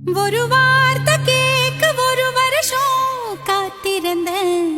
ஒரு வார்த்தை கேட்க ஒரு வருஷம் காத்திருந்தேன்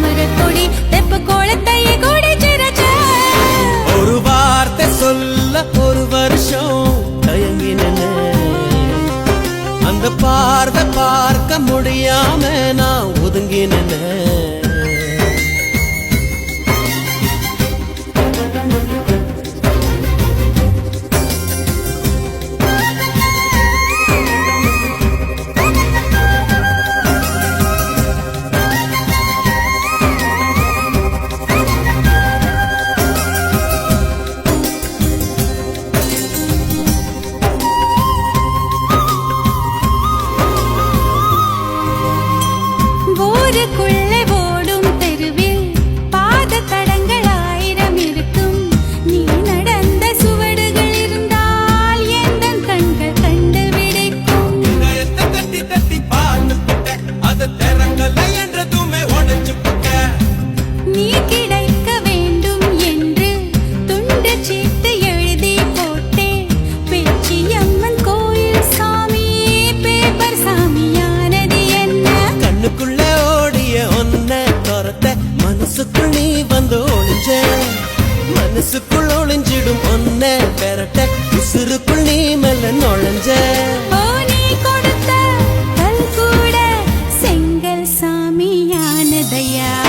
நட்ட தெப்ப கோலத்தையே கொடி சிறச்ச. ஒரு வார்த்தை சொல்ல ஒரு வருஷம் தயங்கினேன். அந்த பார்வை பார்க்க முடியாம நான் ஒதுங்கினேன். மனசுக்குள் நீ வந்து ஒளிஞ்ச. மனசுக்குள் ஒளிஞ்சிடும் ஒன்ன பெறட்ட உசுருக்குள் நீ மெல்ல நுழைஞ்ச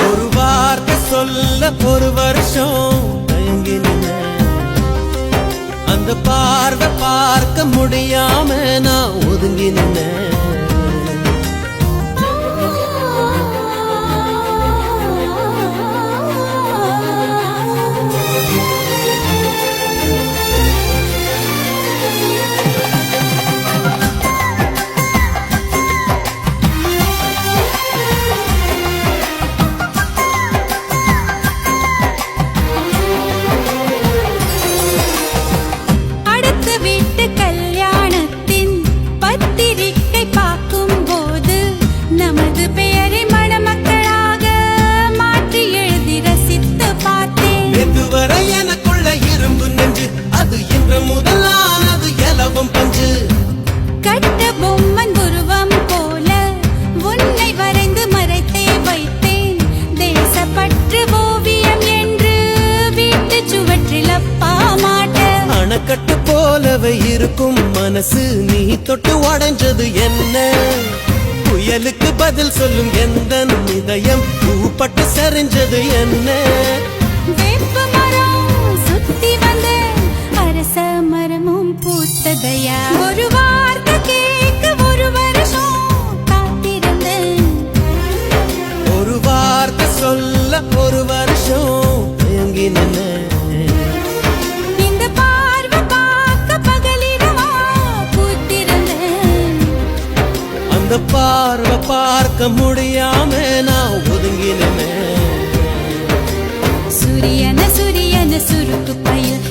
ஒரு வார்த்தை சொல்ல ஒரு வருஷம். அந்த பார்வை பார்க்க முடியாம நான் ஒதுங்கி இருக்கும் மனசு நீ தொட்டு உடைஞ்சது என்ன? புயலுக்கு பதில் சொல்லும் எந்த இதயம் பூப்பட்டு சரிஞ்சது என்ன? சுத்தி வந்த அரச மரமும் பூத்ததையா? ஒரு வார்த்தை கேட்க ஒரு வருஷம் காத்திருந்தேன் ஒரு வார்த்தை சொல்ல ஒரு வருஷம் தயங்கி நின்ன. அந்த பார்வை பார்க்க முடியாம நான் ஒதுங்கினேன். நின்னேன் சூரியன சூரியன சுருக்கு பயில்